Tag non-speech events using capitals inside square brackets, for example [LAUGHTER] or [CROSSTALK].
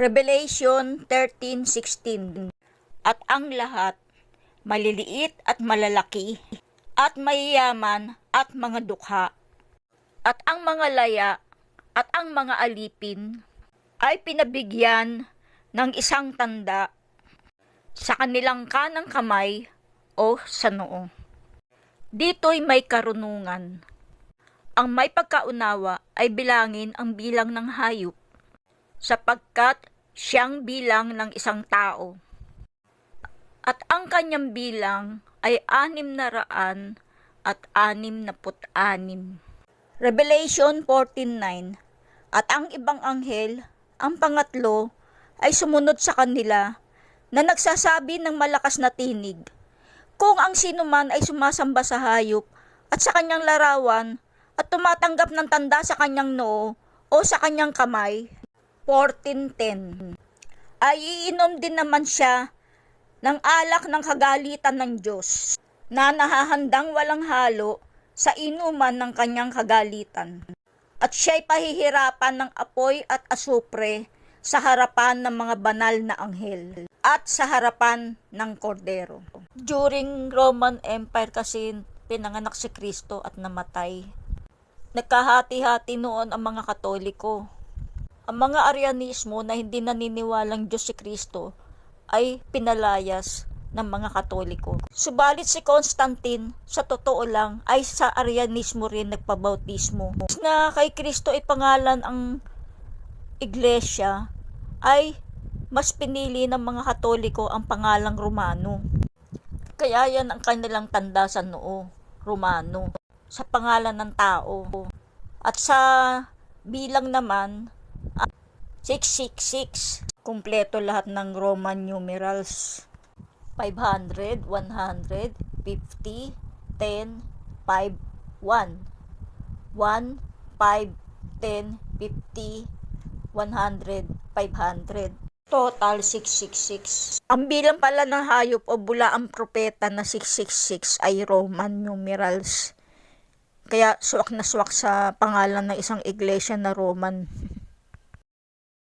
Revelation 13:16 At ang lahat, maliliit at malalaki, at mayayaman at mga dukha, at ang mga laya, at ang mga alipin, ay pinabigyan ng isang tanda sa kanilang kanang kamay o sa noo. Dito'y may karunungan. Ang may pagkaunawa ay bilangin ang bilang ng hayop sapagkat siyang bilang ng isang tao. At ang kanyang bilang ay anim na raan at anim na put-anim. Revelation 14.9 At ang ibang anghel, ang pangatlo, ay sumunod sa kanila na nagsasabi ng malakas na tinig. Kung ang sino man ay sumasamba sa hayop at sa kanyang larawan at tumatanggap ng tanda sa kanyang noo o sa kanyang kamay, 14.10 ay iinom din naman siya ng alak ng kagalitan ng Diyos na nahahandang walang halo sa inuman ng kanyang kagalitan. At siya'y pahihirapan ng apoy at asupre sa harapan ng mga banal na anghel at sa harapan ng kordero. During Roman Empire kasi pinanganak si Kristo at namatay. Nagkahati-hati noon ang mga Katoliko. Ang mga Arianismo na hindi naniniwalang Diyos si Kristo ay pinalayas ng mga Katoliko. Subalit si Constantine, sa totoo lang, ay sa Arianismo rin nagpabautismo. Na kay Kristo ay pangalan ang iglesia, ay mas pinili ng mga Katoliko ang pangalang Romano. Kaya yan ang kanilang tanda sa noo, Romano, sa pangalan ng tao. At sa bilang naman, 666. Kumpleto lahat ng Roman numerals. 500, 100, 50, 10, 5, 1. 1, 5, 10, 50, 100, 500. Total 666. Ang bilang pala ng hayop o bula ang propeta na 666 ay Roman numerals. Kaya suwak na suwak sa pangalan ng isang iglesia na Roman. [LAUGHS]